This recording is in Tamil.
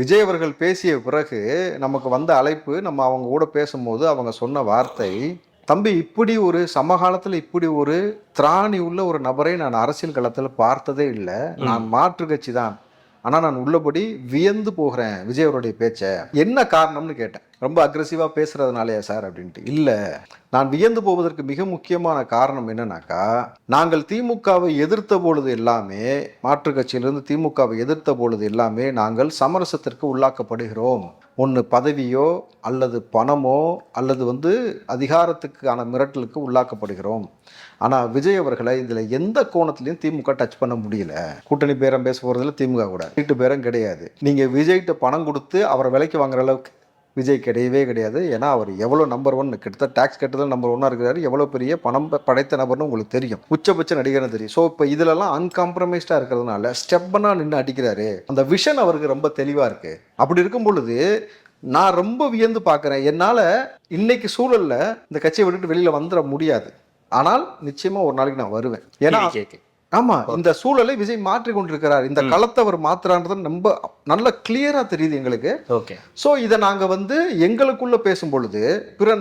விஜய் அவர்கள் பேசிய பிறகு நமக்கு வந்த அழைப்பு நம்ம அவங்க கூட பேசும்போது அவங்க சொன்ன வார்த்தை தம்பி இப்படி ஒரு சமகாலத்தில் இப்படி ஒரு திராணி உள்ள ஒரு நபரை நான் அரசியல் களத்தில் பார்த்ததே இல்லை. நான் மாற்று கட்சி தான். ஆனால் நான் உள்ளபடி வியந்து போகிறேன் விஜய் அவருடைய பேச்சை. என்ன காரணம்னு கேட்டேன். ரொம்ப அக்ரெசிவாக பேசுகிறதுனாலயா சார் அப்படின்ட்டு? இல்லை. நான் வியந்து போவதற்கு மிக முக்கியமான காரணம் என்னன்னாக்கா நாங்கள் திமுகவை எதிர்த்த பொழுது எல்லாமே மாற்றுக் கட்சியிலிருந்து திமுகவை எதிர்த்த பொழுது எல்லாமே நாங்கள் சமரசத்திற்கு உள்ளாக்கப்படுகிறோம். ஒன்று பதவியோ அல்லது பணமோ அல்லது வந்து அதிகாரத்துக்கான மிரட்டலுக்கு உள்ளாக்கப்படுகிறோம். ஆனால் விஜய் அவர்களை இதில் எந்த கோணத்துலையும் திமுக டச் பண்ண முடியல. கூட்டணி பேரம் பேச போகிறதுல திமுக கூட. வீட்டு பேரம் கிடையாது. நீங்கள் விஜய்கிட்ட பணம் கொடுத்து அவரை விலைக்கு வாங்குற அளவுக்கு விஜய் கிடையவே கிடையாது. ஏன்னா அவர் எவ்வளோ நம்பர் ஒன் கிட்டத்தட்ட டேக்ஸ் கட்டுதல் நம்பர் ஒன்னாக இருக்கிறாரு. எவ்வளோ பெரிய பணம் படைத்த நபர்னு உங்களுக்கு தெரியும். உச்சபட்ச நடிகர்னு தெரியும். ஸோ இப்போ இதிலெல்லாம் அன்காம்ப்ரமைஸ்டாக இருக்கிறதுனால ஸ்டெப்பனாக நின்று அடிக்கிறாரு. அந்த விஷன் அவருக்கு ரொம்ப தெளிவாக இருக்கு. அப்படி இருக்கும் பொழுது நான் ரொம்ப வியந்து பார்க்குறேன் என்னால் இன்னைக்கு சூழலில் இந்த கட்சியை விட்டுட்டு வெளியில் வந்துட முடியாது. ஆனால் நிச்சயமாக ஒரு நாளைக்கு நான் வருவேன். ஏன்னா கேட்க ஆமா இந்த சூழலை விஜய் மாற்றி கொண்டிருக்கிறார். இந்த களத்தை அவர் மாத்துறான்றது ரொம்ப நல்ல கிளியரா தெரியுது எங்களுக்கு. ஓகே. ஸோ இதை நாங்க வந்து எங்களுக்குள்ள பேசும் பொழுது பிற